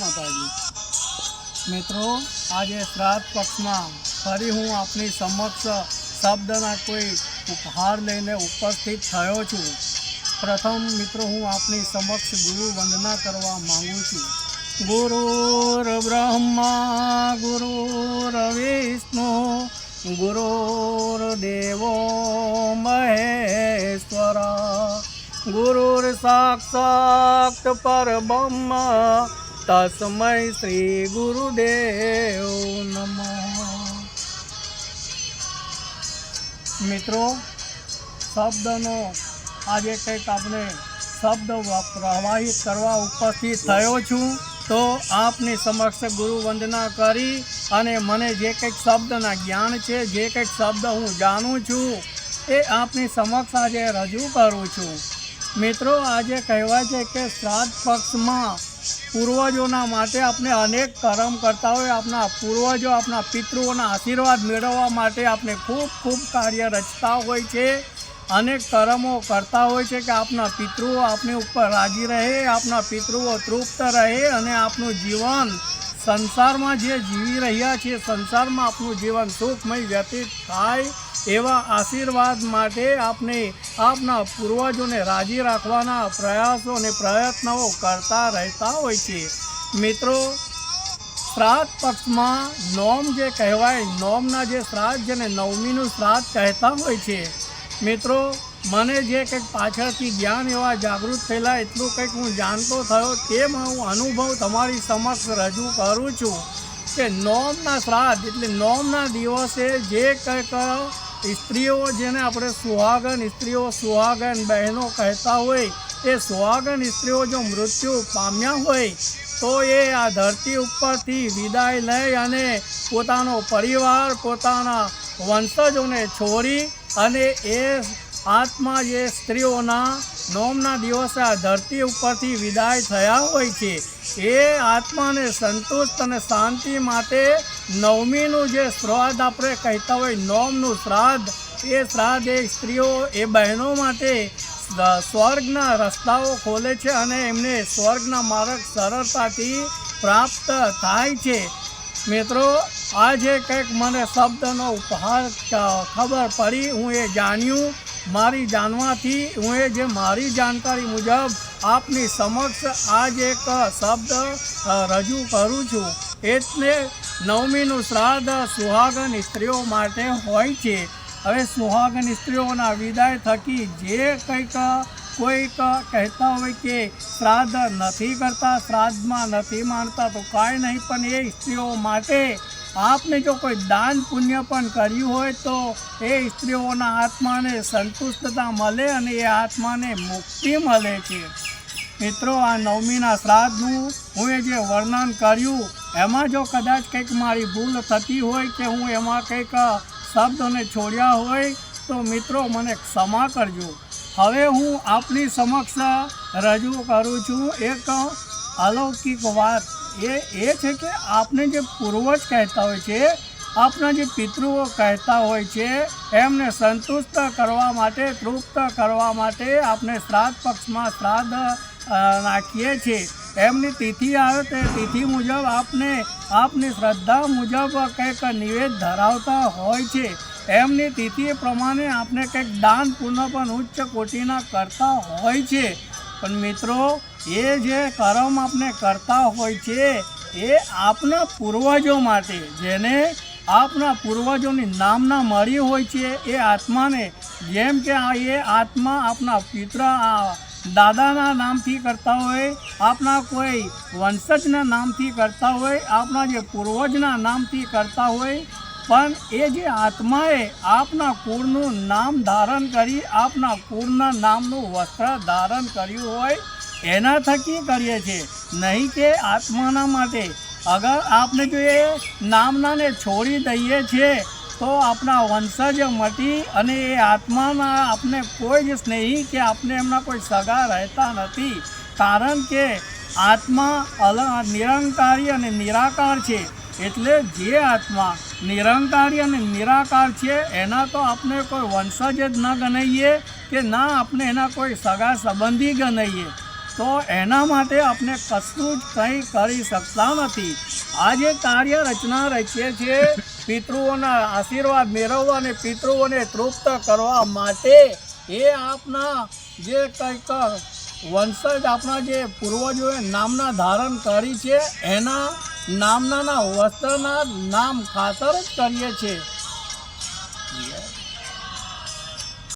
માતાજી. મિત્રો, આજે શ્રાદ્ધ પક્ષમાં ફરી હું આપની સમક્ષ શબ્દના કોઈ ઉપહાર લઈને ઉપસ્થિત થયો છું. પ્રથમ, મિત્રો, હું આપની સમક્ષ ગુરુ વંદના કરવા માંગુ છું. ગુરુર બ્રહ્મા ગુરુર વિષ્ણુ ગુરુર દેવો મહેશ્વર, ગુરુર સાક્ષાત પરબ્રહ્મ તસ્મૈ શ્રી ગુરુદેવ નમો. મિત્રો શબ્દનો આજે કંઈક આપણે શબ્દ પ્રવાહિત કરવા ઉપસ્થિત થયો છું તો આપની સમક્ષ ગુરુ વંદના કરી અને મને જે કંઈક શબ્દના જ્ઞાન છે જે કંઈક શબ્દ હું જાણું છું એ આપની સમક્ષ આજે રજૂ કરું છું. મિત્રો આજે કહેવાય છે કે શ્રાદ્ધ પક્ષમાં પૂર્વજોના માટે આપણે અનેક કર્મ કરતા હોય. આપણા પૂર્વજો આપણા પિતૃઓના આશીર્વાદ મેળવવા માટે આપણે ખૂબ ખૂબ કાર્ય રચતા હોય છે. અનેક કર્મો કરતા હોય છે કે આપણા પિતૃઓ આપણી ઉપર રાજી રહે આપણા પિતૃઓ તૃપ્ત રહે અને આપનું જીવન સંસારમાં જે જીવી રહ્યા છીએ સંસારમાં આપણું જીવન સુખમય વ્યતીત થાય એવા આશીર્વાદ માટે આપણે આપના પૂર્વજોને રાજી રાખવાના પ્રયાસો અને પ્રયત્નો કરતા રહેતા હોય છે. મિત્રો, શ્રાદ્ધ પક્ષમાં નોમ જે કહેવાય, નોમના જે શ્રાદ્ધ છે ને નવમીનું શ્રાદ્ધ કહેતા હોય છે. મિત્રો મને જે કંઈક પાછળથી જ્ઞાન એવા જાગૃત થયેલા, એટલું કંઈક હું જાણતો થયો, તેમ હું અનુભવ તમારી સમક્ષ રજૂ કરું છું કે નોમના શ્રાદ્ધ એટલે નોમના દિવસે જે કંઈક સ્ત્રીઓ જેને આપણે સુહાગન, સ્ત્રીઓ સુહાગન બહેનો કહેતા હોય, એ સુહાગન સ્ત્રીઓ જો મૃત્યુ પામ્યા હોય, તો એ આ ધરતી ઉપરથી વિદાય લઈ અને પોતાનો પરિવાર, પોતાના વંશજોને છોડી અને એ આત્મા જે સ્ત્રીઓના નોમના દિવસે આ ધરતી ઉપરથી વિદાય થયા હોય છે, એ આત્માને સંતુષ્ટ અને શાંતિ માટે નવમીનું જે શ્રાદ્ધ આપણે કહેતા હોય, નોમનું શ્રાદ્ધ, એ શ્રાદ્ધ એ સ્ત્રીઓ, એ બહેનો માટે સ્વર્ગના રસ્તાઓ ખોલે છે અને એમને સ્વર્ગના માર્ગ સરળતાથી પ્રાપ્ત થાય છે. મિત્રો, આજે કંઈક મને શબ્દનો ઉપહાર ખબર પડી, હું એ જાણ્યું મારી જાણવાથી હું એ જે મારી જાણકારી મુજબ આપની સમક્ષ આજ એક શબ્દ રજૂ કરું છું. એટલે નવમીનું શ્રાદ્ધ સુહાગન સ્ત્રીઓ માટે હોય છે. હવે સુહાગન સ્ત્રીઓના વિદાય થકી જે કંઈક કોઈક કહેતા હોય કે શ્રાદ્ધ નથી કરતા, શ્રાદ્ધમાં નથી માનતા, તો કાંઈ નહીં, પણ એ સ્ત્રીઓ માટે આપને જો કોઈ દાન પુણ્ય પણ કર્યું હોય તો એ સ્ત્રીઓના આત્માને સંતુષ્ટતા મળે અને એ આત્માને મુક્તિ મળે છે. મિત્રો, આ નવમીના શ્રાદ્ધનું હું એ જે વર્ણન કર્યું, એમાં જો કદાચ કંઈક મારી ભૂલ થતી હોય કે હું એમાં કંઈક શબ્દોને છોડ્યા હોય, તો મિત્રો મને ક્ષમા કરજો. હવે હું આપની સમક્ષ રજૂ કરું છું એક અલૌકિક વાત. એ એ છે કે આપને જે પૂર્વજ કહેતા હોય છે આપણા જે પિતૃઓ કહેતા હોય છે, એમને સંતુષ્ટ કરવા માટે, તૃપ્ત કરવા માટે આપણે શ્રાદ્ધ પક્ષમાં શ્રાદ્ધ નાખીએ છીએ. એમની તિથિ આવે તે તિથિ મુજબ આપને, આપની શ્રદ્ધા મુજબ કંઈક નિવેદ ધરાવતા હોય છે. એમની તિથિ પ્રમાણે આપણે કંઈક દાન પૂર્ણ પણ ઉચ્ચ કોટીના કરતા હોય છે. પણ મિત્રો એ જે કર્મ આપણે કરતા હોય છે, એ આપના પૂર્વજો માટે જેને આપના પૂર્વજોની નામના મળી હોય છે, એ આત્માને, જેમ કે એ આત્મા આપના પિત્ર દાદાના નામથી કરતા હોય, આપના કોઈ વંશજના નામથી કરતા હોય, આપના જે પૂર્વજના નામથી કરતા હોય, પણ એ જે આત્માએ આપના કુળનું નામ ધારણ કરી, આપના કુળના નામનું વસ્ત્ર ધારણ કર્યું હોય એના થકી કરીએ છીએ. નહીં કે આત્માના માટે. અગર આપણે જો એ નામનાને છોડી દઈએ છીએ, તો આપણા વંશજ મટી અને એ આત્માના આપણે કોઈ જ સ્નેહી કે આપણે એમના કોઈ સગા રહેતા નથી. કારણ કે આત્મા અલ, નિરંકારી અને નિરાકાર છે. એટલે જે આત્મા નિરંકારી અને નિરાકાર છે, એના તો આપણે કોઈ વંશજ જ ન ગણાઈએ કે ના આપણે એના કોઈ સગા સંબંધી ગણાઈએ તો એના માટે આપણે કશું જ કંઈ કરી શકતા નથી. આ જે કાર્ય રચના રચીએ છીએ પિતૃઓના આશીર્વાદ મેળવવા અને પિતૃઓને તૃપ્ત કરવા માટે. એ આપના જે કંઈક વંશજ આપણા જે પૂર્વજોએ નામના ધારણ કરી છે, એના નામનાના વસ્ત્રના નામ ખાતર જ કરીએ છીએ.